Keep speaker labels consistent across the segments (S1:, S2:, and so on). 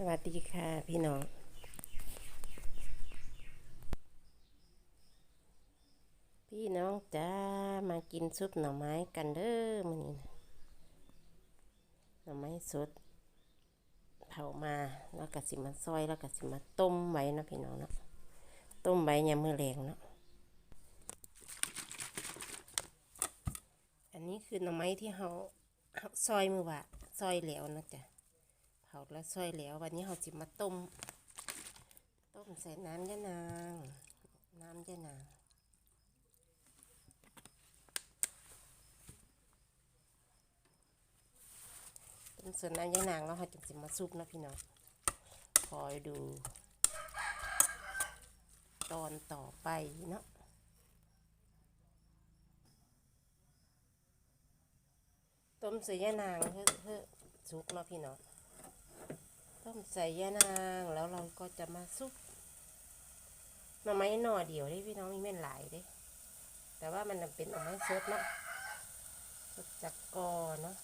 S1: สวัสดีค่ะพี่น้องพี่น้องจ้ามากินซุปหน่อไม้กันเด้อมื้อนี้นะหน่อไม้สดเผามาแล้วก็สิมาซอยแล้วก็สิมาต้มไว้นะพี่น้องเนาะต้มไว้ยามมื้อแรงเนาะอันนี้คือหน่อไม้ที่เฮาเฮาซอยมือว่าซอยแล้วนะจ๊ะ เผาแล้วซอยแล้ววันนี้เราจิมาต้ม ต้มใส่น้ำยะนาง น้ำยะนางต้มส่น้ำยะนางแล้วเราจึงจะมาซุปนะพี่น้องคอยดู ตอนต่อไปเนาะต้มใส่ยะนางเพื่อเพื่อซุปเนาะพี่น้อง ต้มใส่ยะนางแล้วเราก็จะมาซุปหน่อไม้หน่อเดียวได้พี่น้องมีแม่นหลายเด้แต่ว่ามันเป็นหน่อไม้สดเนาะสดจากกอเนาะ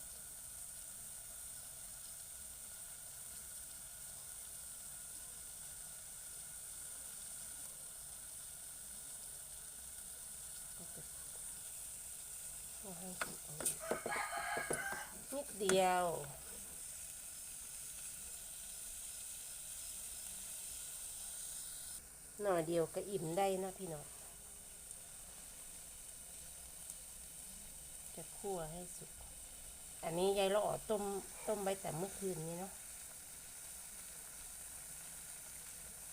S1: นิดเดียว หน่อเดียวก็อิ่มได้นะพี่น้องจะคั่วให้สุก อันนี้ยายละออต้มต้มไว้แต่เมื่อคืนนี้เนาะ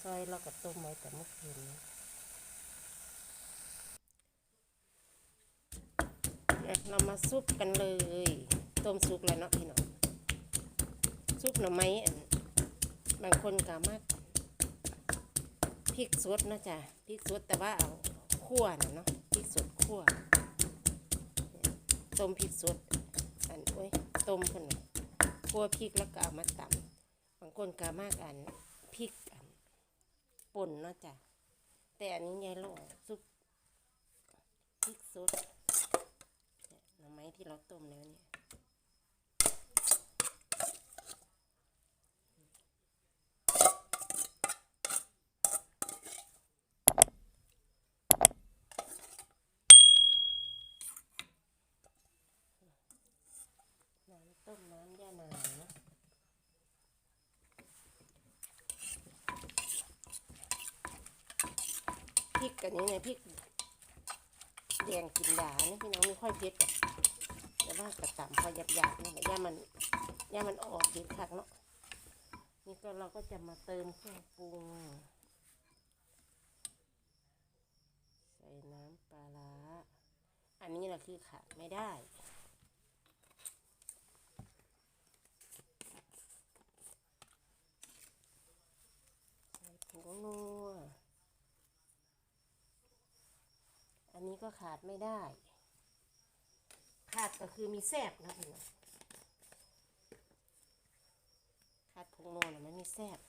S1: ซอยเราก็ต้มไว้แต่เมื่อคืนนี้เรามาซุปกันเลย ต้มซุปแล้วเนาะพี่น้องซุปหน่อไม้บางคนก็มาก ริกสดนาะจ้ะพริกสดแต่ว่าเอาคั่วนะเนาะพริกสดคั่วต้มพริกสดอันโอ้ยต้มคนคั่วพริกแล้วก็เอามาตำบางคนก็มากอันพริกอันป่นนาะจ้ะแต่อันนี้ยายโลกซุปพริกสดเนี่ยหน่อไม้ที่เราต้มแล้วเนี่ย น้ำต้มน้ำยานางเนาะ พริกกันนี้เนี่ยพริกแดงกินดาเนี่ยพี่น้องไม่ค่อยเผ็ดแต่ว่ากระต่ำพอหยาบๆนี่แหละย่ามันย่ามันออกเด็ดคักเนาะนี่ก็เราก็จะมาเติมเครื่องปรุงใส่น้ำปลาร้าอันนี้แหละคือขาดไม่ได้ใส่ผงนัว อั นนี้ก็ขาดไม่ได้ ขาดก็คือมีแซบนะพี่น้องขาดผงนัวนะมันมีแซบ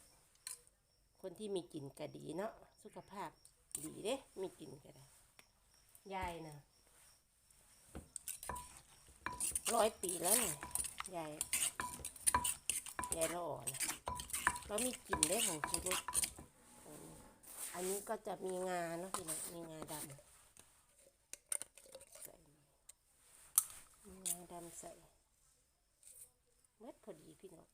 S1: คนที่มีกลิ่นก็ดีเนาะสุขภาพดีเด้ มีกลิ่นก็ได้ยายนะร้อยปีแล้วเนี่ยยายยายละอ่อนนะแล้วมีกลิ่นได้ของชีวิตอันนี้ก็จะมีงาเนาะพี่น้องมีงาดำใส่มี งาดำใส่เม็ดพอดีพี่น้อง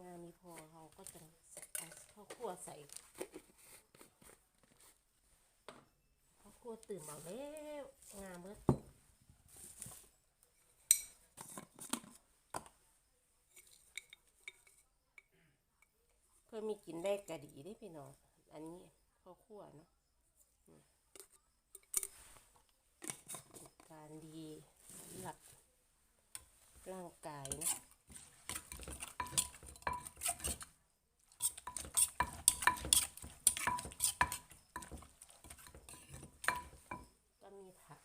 S1: งามีพอเราก็จะใส่เอาข้าวคั่วใส่ข้าวคั่วตื่นมาแล้วงาเมื่อเพื่อมีกินได้กระดีได้พี่น้องอันนี้ข้าวคั่วเนาะอืม การดีหลับร่างกายนะก็มีผัก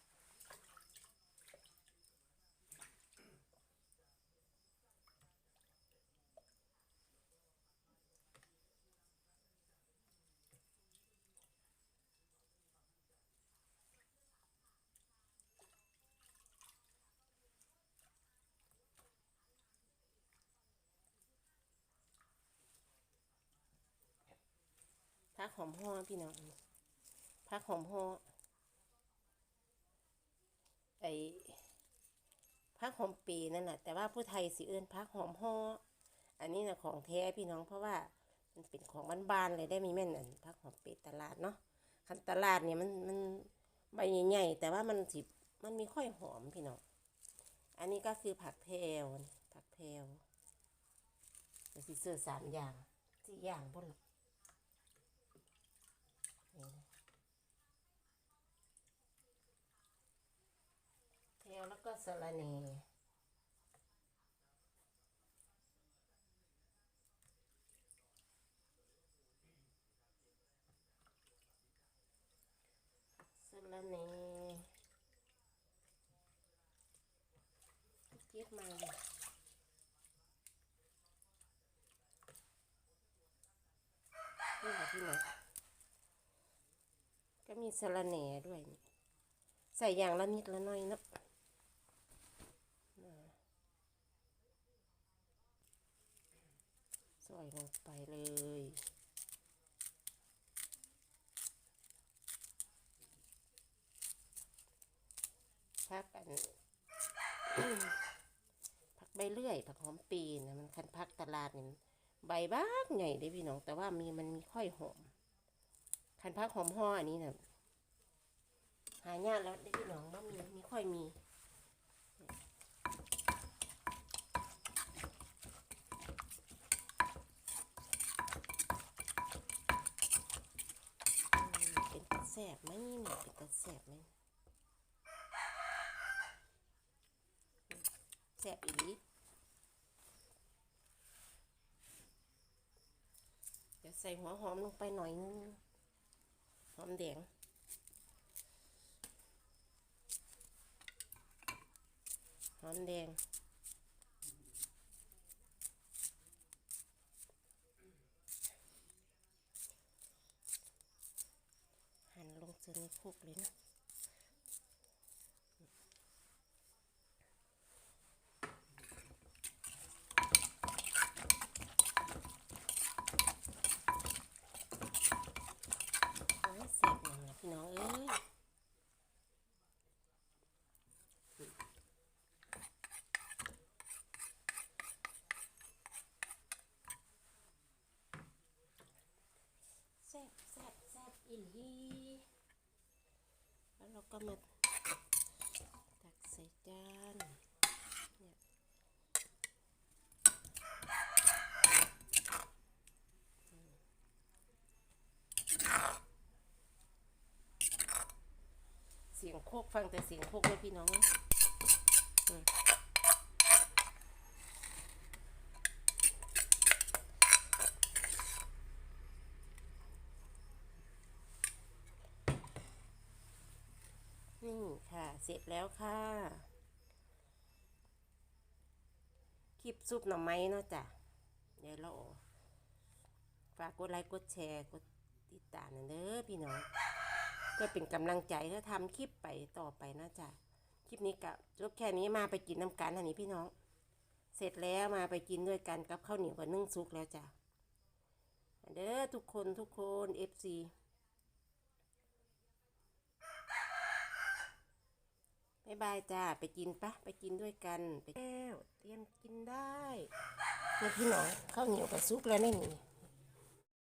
S1: พักหอมห่อพี่น้องพักหอมห่อไอพักหอมปีนั่นแหละแต่ว่าผู้ไทยสิเอื้นพักหอมห่ออันนี้นะของแท้พี่น้องเพราะว่ามันเป็นของบ้านๆเลยได้มีแม่นอันพักหอมปีตลาดเนาะคันตลาดเนี่ยมันมันใบใหญ่ๆแต่ว่ามันสิมันมีค่อยหอมพี่น้องอันนี้ก็คือผักแพวผักแพวเดี๋ยวสิเสื้อสามอย่างสี่อย่างบนหรอก เทลแล้วก็ สะระเนสะระเนเก็บมาเลยนี่ค่ะพี่หนอยก็มีสะระเนด้วย ใส่อย่างละนิดละน้อยเนาะ ใส่ลงไปเลยพักอันผักใบเลื่อยผักหอมปีนะมันคันพักตลาดนี่ใบบ้ากใหญ่ได้พี่น้อง แต่ว่ามีมันมีค่อยหอมคันพักหอมห่ออันนี้นะหายากแล้วได้พี่น้องว่ามีมีค่อยมี เป็นตาแสบ ไหมเนี่ยเป็นตาแสบไหมแสบอีหลีเดี๋ยวใส่หัวหอมลงไปหน่อยนึง หอมแดงหอมแดง เจอในคุกเลยนะเสร็จหนึ่งแล้วพี่น้องเอ้ยแซ่บแซ่บแซ่บอีหลี ก็มาตักใส่จานเนี่ยเสียงโคกฟังแต่เสียงโคกเลยพี่น้องอืมนี่ค่ะ เสร็จแล้วค่ะ คลิปซุปหน่อไม้เนาะจ้ะเดี๋ยวเราฝากกดไลค์กดแชร์กดติดตามนะเด้อพี่น้องเพื่อเป็นกำลังใจถ้าทำคลิปไปต่อไปนะจ๊ะคลิปนี้กับจบแค่นี้มาไปกินน้ำกันอันนี้พี่น้อง เสร็จแล้วมาไปกินด้วยกันกับข้าวเหนียวกับนึ่งซุกแล้วจ้ะเด้อทุกคนทุกคน FC บายบายจ้า ไปกินปะไปกินด้วยกัน ไปแล้วเตรียมกินได้เนี่ยพี่น้องข้าวเหนียวกับซุปแล้วนี่